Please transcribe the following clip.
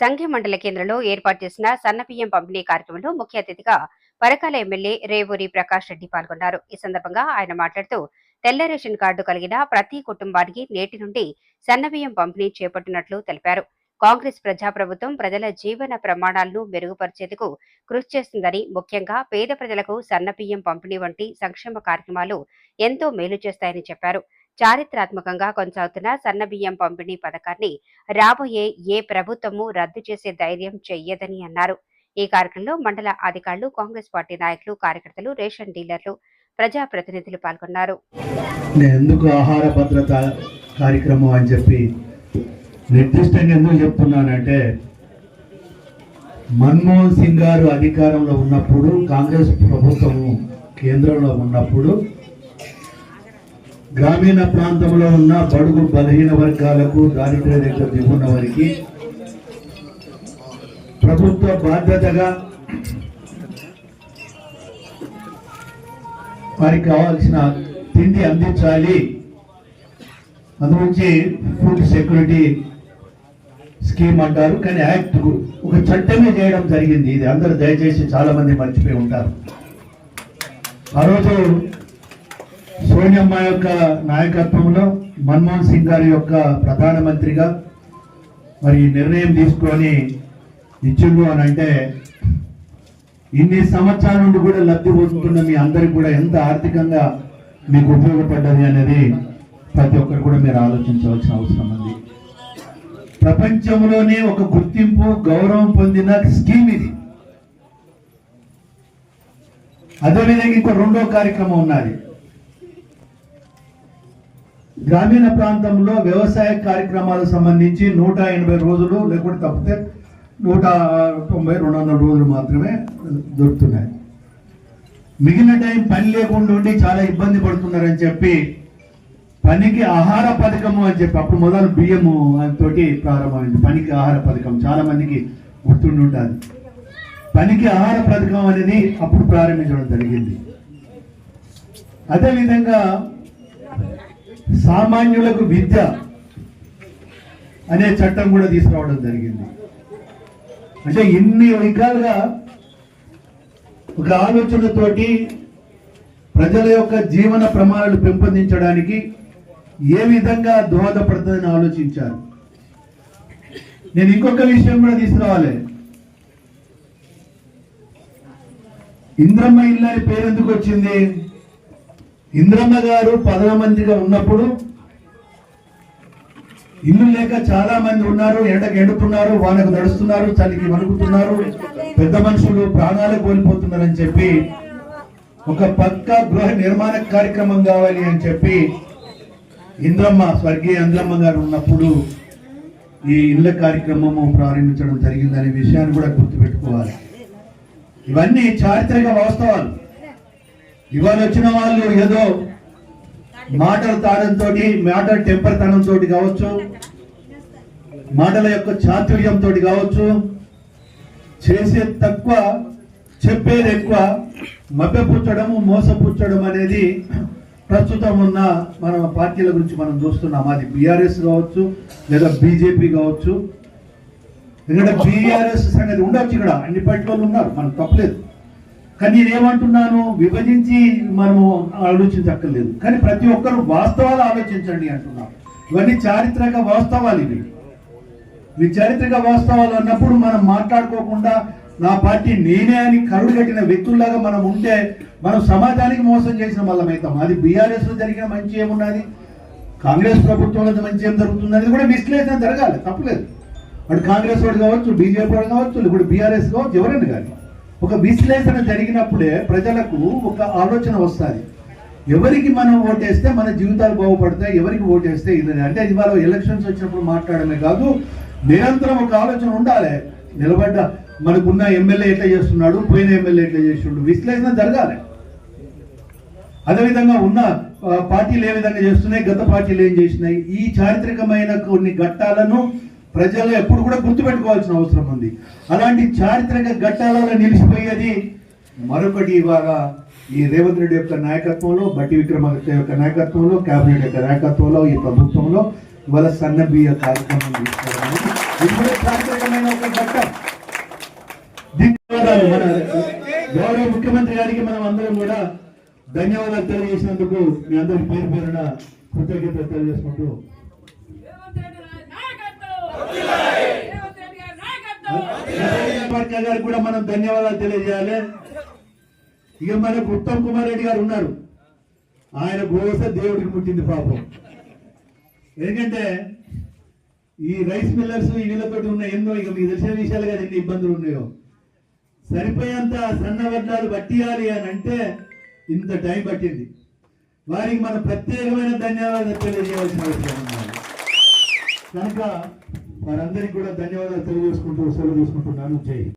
సంఘ మండల కేంద్రంలో ఏర్పాటు చేసిన సన్నబియ్యం పంపిణీ కార్యక్రమంలో ముఖ్య అతిథిగా పరకాల ఎమ్మెల్యే రేవూరి ప్రకాష్ రెడ్డి పాల్గొన్నారు. ఈ సందర్భంగా ఆయన మాట్లాడుతూ తెల్ల రేషన్ కార్డు కలిగిన ప్రతి కుటుంబానికి నేటి నుండి సన్నబియ్యం పంపిణీ చేపట్టినట్లు తెలిపారు. కాంగ్రెస్ ప్రజాప్రభుత్వం ప్రజల జీవన ప్రమాణాలను మెరుగుపరిచేందుకు కృషి చేస్తుందని ముఖ్యంగా పేద ప్రజలకు సన్నబియ్యం పంపిణీ వంటి సంక్షేమ కార్యక్రమాలు ఎంతో మేలు చేస్తాయని చెప్పారు. చారిత్రాత్మకంగా కొనసాగుతున్న సన్నబియ్యం పంపిణీ పథకాన్ని రాబోయే ఏ ప్రభుత్వము రద్దు చేసే ధైర్యం చెయ్యదని అన్నారు. ఈ కార్యక్రమంలో మండల అధికారులు కాంగ్రెస్ పార్టీ నాయకులు కార్యకర్తలు రేషన్ డీలర్లు ప్రజాప్రతినిధులు పాల్గొన్నారు. ఎందుకు ఆహార భద్రత కార్యక్రమం అని చెప్పి నిర్దిష్టంగా ఎందుకు చెప్తున్నానంటే మన్మోహన్ సింగ్ గారు అధికారంలో ఉన్నప్పుడు కాంగ్రెస్ ప్రభుత్వము కేంద్రంలో ఉన్నప్పుడు గ్రామీణ ప్రాంతంలో ఉన్న బడుగు బలహీన వర్గాలకు దారిద్ర్య రేఖ దిగున్న వారికి ప్రభుత్వ బాధ్యతగా వారికి కావాల్సిన తిండి అందించాలి. అందుగురించి ఫుడ్ సెక్యూరిటీ స్కీమ్ అంటారు. కానీ యాక్ట్ ఒక చట్టమే చేయడం జరిగింది. ఇది అందరూ దయచేసి చాలా మంది మర్చిపోయి ఉంటారు. ఆ రోజు సోనియమ్మ యొక్క నాయకత్వంలో మన్మోహన్ సింగ్ గారి యొక్క ప్రధానమంత్రిగా మరి నిర్ణయం తీసుకొని ఇచ్చిండు అని అంటే ఇన్ని సంవత్సరాల నుండి కూడా లబ్ధి పొందుతున్న మీ అందరికి కూడా ఎంత ఆర్థికంగా మీకు ఉపయోగపడ్డది అనేది ప్రతి ఒక్కరు కూడా మీరు ఆలోచించవలసిన అవసరం ఉంది. ప్రపంచంలోనే ఒక గుర్తింపు గౌరవం పొందిన స్కీమ్ ఇది. అదేవిధంగా ఇంకో రెండో కార్యక్రమం ఉన్నది. గ్రామీణ ప్రాంతంలో వ్యవసాయ కార్యక్రమాలకు సంబంధించి నూట ఎనభై రోజులు లేకుంటే తప్పితే నూట తొంభై రెండు వందల రోజులు మాత్రమే దొరుకుతున్నాయి. మిగిలిన టైం పని లేకుండా ఉండి చాలా ఇబ్బంది పడుతున్నారని చెప్పి పనికి ఆహార పథకము అని చెప్పి అప్పుడు మొదలు బియ్యము తోటి ప్రారంభమైంది. పనికి ఆహార పథకం చాలా మందికి గుర్తుండి ఉంటుంది పనికి ఆహార పథకం అనేది అప్పుడు ప్రారంభించడం జరిగింది. అదేవిధంగా సామాన్యులకు విద్య అనే చట్టం కూడా తీసుకురావడం జరిగింది. అంటే ఇన్ని విధాలుగా ఒక ఆలోచనతోటి ప్రజల యొక్క జీవన ప్రమాణాలు పెంపొందించడానికి ఏ విధంగా దోహదపడుతుందని ఆలోచించారు. నేను ఇంకొక విషయం కూడా తీసుకురావాలి. ఇంద్రమ్మ ఇల్లు అని పేరు ఎందుకు వచ్చింది? ఇంద్రమ్మ గారు ప్రధానమంత్రిగా ఉన్నప్పుడు ఇల్లు లేక చాలా మంది ఉన్నారు ఎండకు ఎండుతున్నారు వాళ్ళకు నడుస్తున్నారు చలికి వణుకుతున్నారు పెద్ద మనుషులు ప్రాణాలు కోల్పోతున్నారని చెప్పి ఒక పక్క గృహ నిర్మాణ కార్యక్రమం కావాలి అని చెప్పి ఇంద్రమ్మ స్వర్గీయ ఇంద్రమ్మ గారు ఉన్నప్పుడు ఈ ఇళ్ళ కార్యక్రమము ప్రారంభించడం జరిగిందనే విషయాన్ని కూడా గుర్తుపెట్టుకోవాలి. ఇవన్నీ చారిత్రక వాస్తవాలు. ఇవాళ వచ్చిన వాళ్ళు ఏదో మాటల తాడంతో మాటల టెంపర్ తనంతో కావచ్చు మాటల యొక్క చాతుర్యంతో కావచ్చు చేసే తక్కువ చెప్పేది ఎక్కువ మభ్యపుచ్చడము మోసపుచ్చడం అనేది ప్రస్తుతం ఉన్న మన పార్టీల గురించి మనం చూస్తున్నాం. అది బీఆర్ఎస్ కావచ్చు లేదా బీజేపీ కావచ్చు. ఎందుకంటే బీఆర్ఎస్ సంగతి ఉండొచ్చు ఇక్కడ. అన్ని పార్టీలు ఉన్నారు. మనకు తప్పలేదు. కానీ నేనేమంటున్నాను విభజించి మనము ఆలోచించక్కర్లేదు. కానీ ప్రతి ఒక్కరు వాస్తవాలు ఆలోచించండి అంటున్నాను ఇవన్నీ చారిత్రక వాస్తవాలు ఇవి. ఇవి చారిత్రక వాస్తవాలు అన్నప్పుడు మనం మాట్లాడుకోకుండా నా పార్టీ నేనే అని కరుడు కట్టిన వ్యక్తుల్లాగా మనం ఉంటే మనం సమాజానికి మోసం చేసిన వాళ్ళం అది బీఆర్ఎస్లో జరిగిన మంచి ఏమున్నది? కాంగ్రెస్ ప్రభుత్వంలో మంచి ఏం జరుగుతుంది అనేది కూడా విశ్లేషణ జరగాలి. తప్పలేదు. అటు కాంగ్రెస్ వాడు కావచ్చు బీజేపీ వాడు కావచ్చు ఇప్పుడు బీఆర్ఎస్ కావచ్చు ఎవరైనా కానీ. ఒక విశ్లేషణ జరిగినప్పుడే ప్రజలకు ఒక ఆలోచన వస్తుంది. ఎవరికి మనం ఓటేస్తే మన జీవితాలు బాగుపడతాయి ఎవరికి ఓటేస్తే ఇది అంటే ఇవాళ ఎలక్షన్స్ వచ్చినప్పుడు మాట్లాడమే కాదు నిరంతరం ఒక ఆలోచన ఉండాలి. నిలబడ్డ మనకున్న ఎమ్మెల్యే ఎట్లా చేస్తున్నాడు పోయిన ఎమ్మెల్యే ఎట్లా చేస్తున్నాడు విశ్లేషణ జరగాలి. అదేవిధంగా ఉన్న పార్టీలు ఏ విధంగా చేస్తున్నాయి గత పార్టీలు ఏం చేసినాయి ఈ చారిత్రకమైన కొన్ని ఘట్టాలను ప్రజలు ఎప్పుడు కూడా గుర్తుపెట్టుకోవాల్సిన అవసరం ఉంది. అలాంటి చారిత్రక ఘట్టాలలో నిలిచిపోయేది మరొకటి ఇవాళ ఈ రేవంత్ రెడ్డి యొక్క నాయకత్వంలో బట్టి విక్రమాదిత్య యొక్క నాయకత్వంలో కేబినెట్ యొక్క నాయకత్వంలో ఈ ప్రభుత్వంలో వాళ్ళ సన్న బియ్య కార్యక్రమం తీసుకోవడం ఇది కూడా చారిత్రకమైన ఒక ఘట్టం. ధన్యవాదాలు మన గౌరవ ముఖ్యమంత్రి గారికి మనం అందరం కూడా ధన్యవాదాలు తెలియజేసినందుకు మీ అందరి పేరు పేరున కృతజ్ఞతలు తెలియజేసుకుంటూ నాయకత్వం. గారికి కూడా మనం ధన్యవాదాలు తెలియజేయాలి. ఇక మనకు ఉత్తమ్ కుమార్ రెడ్డి గారు ఉన్నారు. ఆయన గోస దేవుడికి ముట్టింది పాపం. ఎందుకంటే ఈ రైస్ మిల్లర్స్ ఈ వీళ్ళతోటి ఉన్న ఎన్నో ఇక మీకు తెలిసిన విషయాలు కదా ఎన్ని ఇబ్బందులు ఉన్నాయో. సరిపోయేంత సన్న వడ్డాలు పట్టియాలి అని అంటే ఇంత టైం పట్టింది. వారికి మనం ప్రత్యేకమైన ధన్యవాదాలు తెలియజేయాల్సిన అవసరం కనుక వారందరికీ కూడా ధన్యవాదాలు తెలియజేసుకుంటూ సెలవు తీసుకుంటున్నాను. జై